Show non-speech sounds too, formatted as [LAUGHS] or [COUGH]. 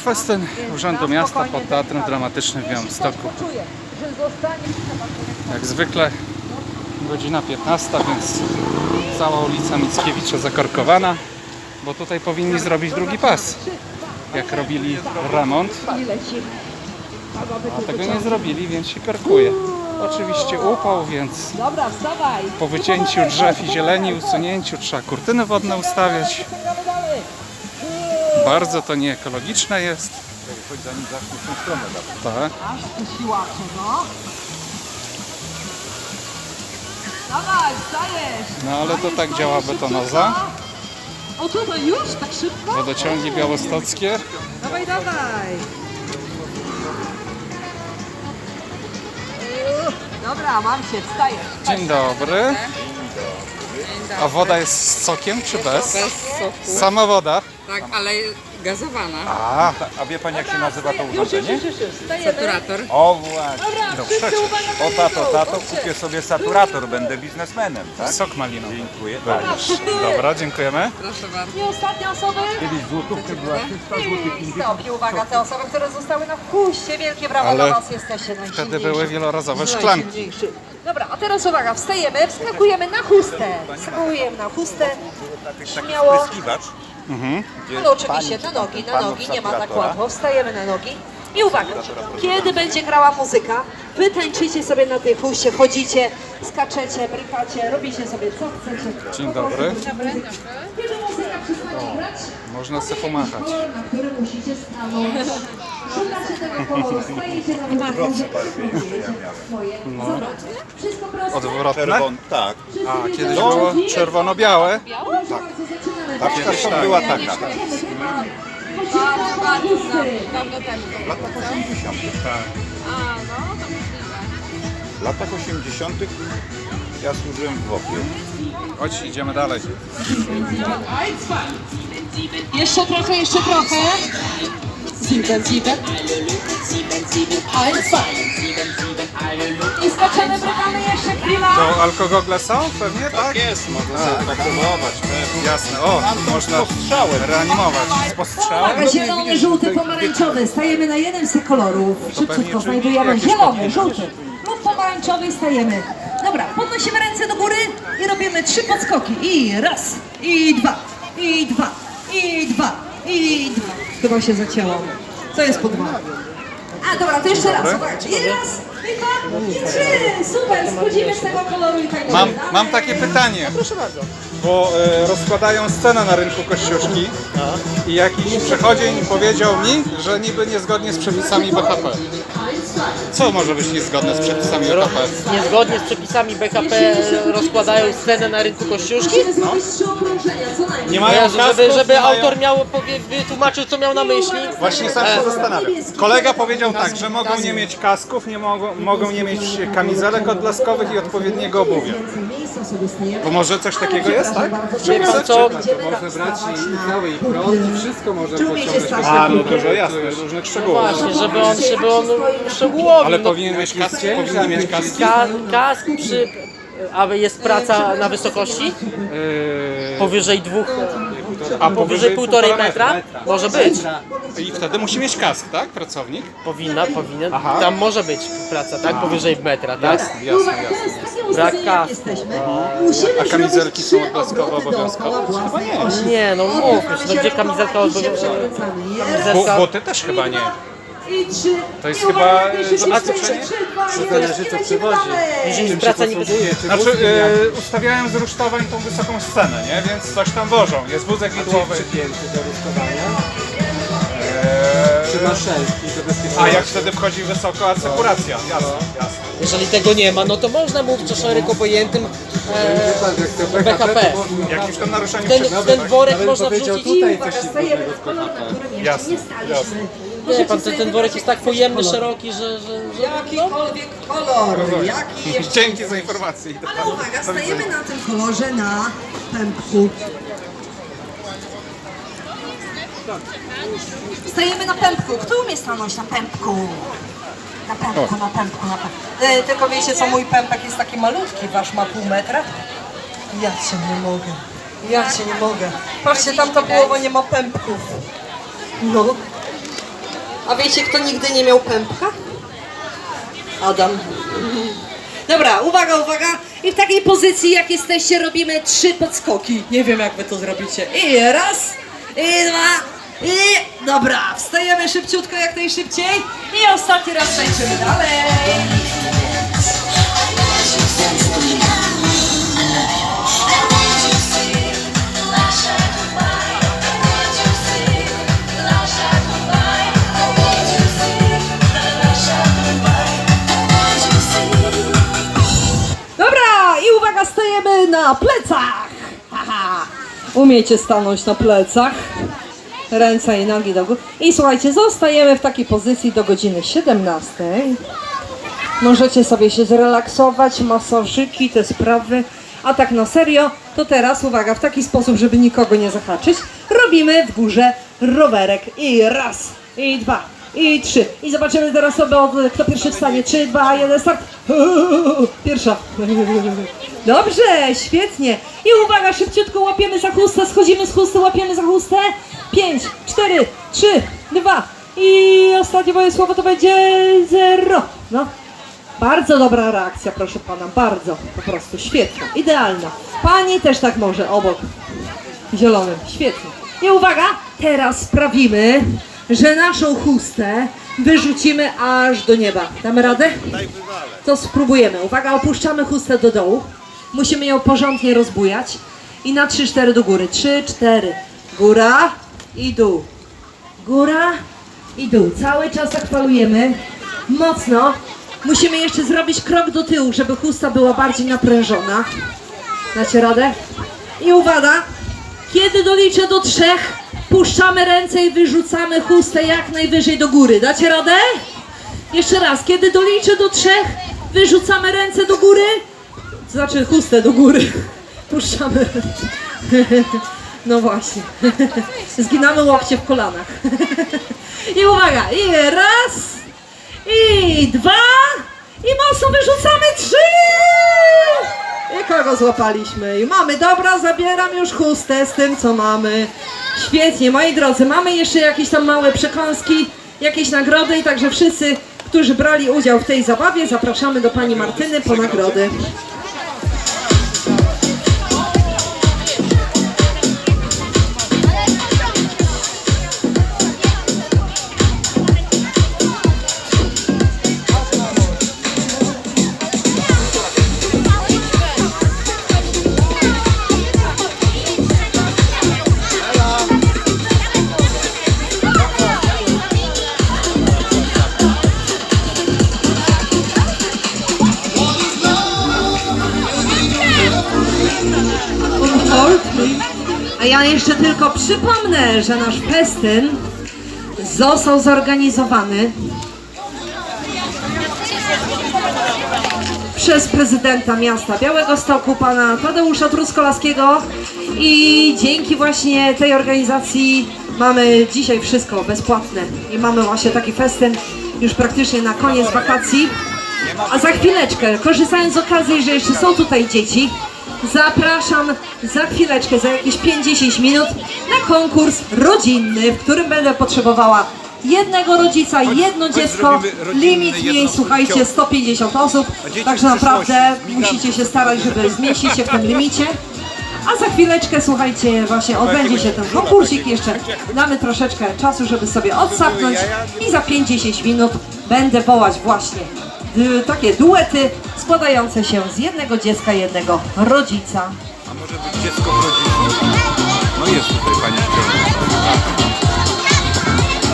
festyn Urzędu Miasta pod Teatrem Dramatycznym w Białymstoku. Jak zwykle godzina 15, więc cała ulica Mickiewicza zakorkowana, bo tutaj powinni zrobić drugi pas. Jak robili remont, a tego nie zrobili, więc się korkuje. Oczywiście upał, więc po wycięciu drzew i zieleni, usunięciu trzeba kurtyny wodne ustawiać. Bardzo to nieekologiczne jest. Choć zanim zacznie tą stronę. Tak. Aż tu siłacze, no. Dawaj, wstajesz. No ale to tak działa betonoza. O tutaj już, tak szybko? Wodociągi białostockie. Dawaj, dawaj. Dobra, mam cię, wstajesz. Dzień dobry. A woda jest z sokiem czy bez? Bez soku. Sama woda. Tak, ale gazowana. A, A wie pani jak się nazywa to Już, już, urządzenie? już, już, już. Wstajemy. Saturator. O właśnie. Dobra, wszyscy uwaga na O tato, tato, kupię sobie saturator, będę biznesmenem, tak? sok malinowy. Dziękuję. Tak. Dobra, dziękujemy. Proszę bardzo. I ostatnie osoby. Kiedyś złotówka była 300 złotych. I stop. I uwaga, te osoby, które zostały na huście. Wielkie brawa Ale dla was, jesteście najsilniejsi. Wtedy były wielorazowe szklanki. Dobra, a teraz uwaga, wstajemy, wskakujemy na chustę. Wskakujemy na chustę. Śmiało. Spryskiwacz. Ale oczywiście na nogi, na nogi, nie ma tak łatwo. Wstajemy na nogi. I uwaga, kiedy będzie grała muzyka, wy tańczycie sobie na tej huście, chodzicie, skaczecie, brykacie, robicie sobie co chcecie. Dzień dobry. Kiedy muzyka przestanie grać, Można sobie pomachać. na który musicie stanąć. Szukacie tego koloru, stajecie na. Swoje. Zobacz, wszystko proste. Odwrotne. Czerwon, tak. A, kiedyś było czerwono-białe. Tak. Ta wskazka była taka. Bardzo, bardzo Dawno temu. W latach 80. Tak. A, no, to możliwe. W latach 80. ja służyłem w WOP-ie. Chodź, idziemy dalej. Jeszcze trochę, jeszcze trochę. Sieben, sieben. Eins, zwei. I skaczemy, brykamy jeszcze chwila. To alkogogle są pewnie, tak? Jest, można sobie tak próbować. Jasne. O, można postrzałem. reanimować. Z postrzałem? Zielony, żółty, pomarańczowy. Stajemy na jeden z tych kolorów. Szybciutko znajdujemy zielony, żółty lub pomarańczowy i stajemy. Dobra, podnosimy ręce do góry i robimy trzy podskoki. I raz, i dwa, i dwa, i dwa, i dwa. Chyba się zacięło. Co jest po dwa? A dobra, to jeszcze raz. Uwaga. I raz, dwa, i trzy. Super, schodzimy z tego koloru i tak dalej. Mam, mam takie pytanie. Bo e, rozkładają scenę na rynku Kościuszki i jakiś przechodzień powiedział mi, że niby niezgodnie z przepisami BHP. Co może być niezgodne z przepisami BHP? Niezgodnie z przepisami BHP rozkładają scenę na rynku Kościuszki? Musimy zrobić trzy okrążenia, co najmniej. Nie mają Żeby, kasków, żeby nie mają- autor miał powie, wytłumaczył co miał na myśli? Właśnie sam się zastanawiam. Kolega powiedział tak, że mogą nie mieć kasków, nie mogą, mogą nie mieć kamizelek odblaskowych i odpowiedniego obuwia. Bo może coś takiego jest, tak? Wie pan co? Może brać i cały i prąd i wszystko może pociągnąć. A, no dużo jasne, różnych szczegółów. Właśnie, żeby on, żeby on szczegółowił. Ale no, powinien mieć kask, powinien mieć kaski. ka, kask przy... A jest praca na wysokości? Yy, Powyżej dwóch... a Powyżej półtorej metra? Może być. I wtedy musi mieć kask, tak? Pracownik? Powinna, powinien. Aha. Tam może być praca, tak? Powyżej metra, tak? Jasne, jasne, jasne. Brak kasku. Musimy A kamizelki są obowiązkowo? dookoła Chyba nie. Nie, no mówmy się, no gdzie kamizelka przewracamy. Bo, Kamizelka... bo ty też chyba nie. I trzy. To jest I chyba, uwaga, e, pisze się zabezpieczenie? trzy, dwa, jeden, i lecimy dalej. Jeżeli jest praca nie Znaczy, yy, ustawiałem z rusztowań tą wysoką scenę, nie? Więc coś tam wożą. Jest wózek widłowy. do rusztowania? Eee, Czy maszelki do bezpieczeństwa? a jak wtedy wchodzi wysoko asekuracja? Jasne, jasne. Jeżeli tego nie ma, no to można mówić o szereg e, Tak, jak to BHP. to można Jakimś tam naruszeniu Ten, przepisów, ten worek Nawet można powiedział wrzucić... tutaj Uwaga, coś stajemy innego na kolor, na którym jeszcze Jasne, nie staliśmy. Wie pan, ten, ten worek jest tak pojemny, kolor. szeroki, że... że, że Jakikolwiek kolor, jaki jeszcze... Dzięki za informację. Ale uwaga, stajemy na tym kolorze na pępku. Stajemy na pępku. Kto umie stanąć na pępku? Na pępku, na pępku, na pępku. E, tylko wiecie co, mój pępek jest taki malutki, wasz ma pół metra. Ja cię nie mogę. Ja cię nie mogę. Patrzcie, tam ta połowa nie ma pępków. No. A wiecie, kto nigdy nie miał pępka? Adam. Dobra, uwaga, uwaga. I w takiej pozycji, jak jesteście, robimy trzy podskoki. Nie wiem, jak wy to zrobicie. I raz, i dwa, i... Dobra, wstajemy szybciutko, jak najszybciej. I ostatni raz tańczymy dalej. Umiecie stanąć na plecach. Ręce i nogi do góry. I słuchajcie, zostajemy w takiej pozycji do godziny 17. Możecie sobie się zrelaksować, masażyki, te sprawy. A tak na serio, to teraz uwaga, w taki sposób, żeby nikogo nie zahaczyć, robimy w górze rowerek. I raz, i dwa, i trzy. I zobaczymy teraz od- kto pierwszy wstanie. Trzy, dwa, jeden, start. [LAUGHS] Pierwsza. Dobrze, świetnie. I uwaga, szybciutko łapiemy za chustę, schodzimy z chusty, łapiemy za chustę. Pięć, cztery, trzy, dwa. I ostatnie moje słowo to będzie zero. No, bardzo dobra reakcja, proszę pana, bardzo, po prostu świetna, idealna. Pani też tak może, obok, zielonym, świetnie. I uwaga, teraz sprawimy, że naszą chustę wyrzucimy aż do nieba. Damy radę? To spróbujemy. Uwaga, opuszczamy chustę do dołu. Musimy ją porządnie rozbujać. I na 3-4 do góry. 3-4. Góra i dół. Góra i dół. Cały czas tak falujemy. Mocno. Musimy jeszcze zrobić krok do tyłu, żeby chusta była bardziej naprężona. Dacie radę? I uwaga, kiedy doliczę do trzech, puszczamy ręce i wyrzucamy chustę jak najwyżej do góry. Dacie radę? Jeszcze raz, kiedy doliczę do trzech, wyrzucamy ręce do góry, znaczy chustę do góry. [LAUGHS] Puszczamy. [LAUGHS] No właśnie. [LAUGHS] Zginamy łokcie w kolanach. I uwaga, i raz, i dwa, i mocno wyrzucamy trzy. I kogo złapaliśmy? I mamy, dobra, zabieram już chustę z tym, co mamy. Świetnie, moi drodzy, mamy jeszcze jakieś tam małe przekąski, jakieś nagrody i także wszyscy, którzy brali udział w tej zabawie, zapraszamy do pani Martyny po nagrody. Ja jeszcze tylko przypomnę, że nasz festyn został zorganizowany przez prezydenta miasta Białego Stoku, pana Tadeusza Truskolaskiego i dzięki właśnie tej organizacji mamy dzisiaj wszystko bezpłatne i mamy właśnie taki festyn już praktycznie na koniec wakacji. A za chwileczkę, korzystając z okazji, że jeszcze są tutaj dzieci, zapraszam za chwileczkę, za jakieś 5-10 minut na konkurs rodzinny, w którym będę potrzebowała jednego rodzica, jedno dziecko, limit miejsc, słuchajcie, płcią. 150 osób, także naprawdę musicie się starać, żeby zmieścić się w tym limicie. A za chwileczkę, słuchajcie, właśnie odbędzie się ten konkursik, jeszcze. damy troszeczkę czasu, żeby sobie odsapnąć i za 5-10 minut będę wołać właśnie E, takie duety składające się z jednego dziecka, jednego rodzica. A może być dziecko w rodzinie? No jest tutaj pani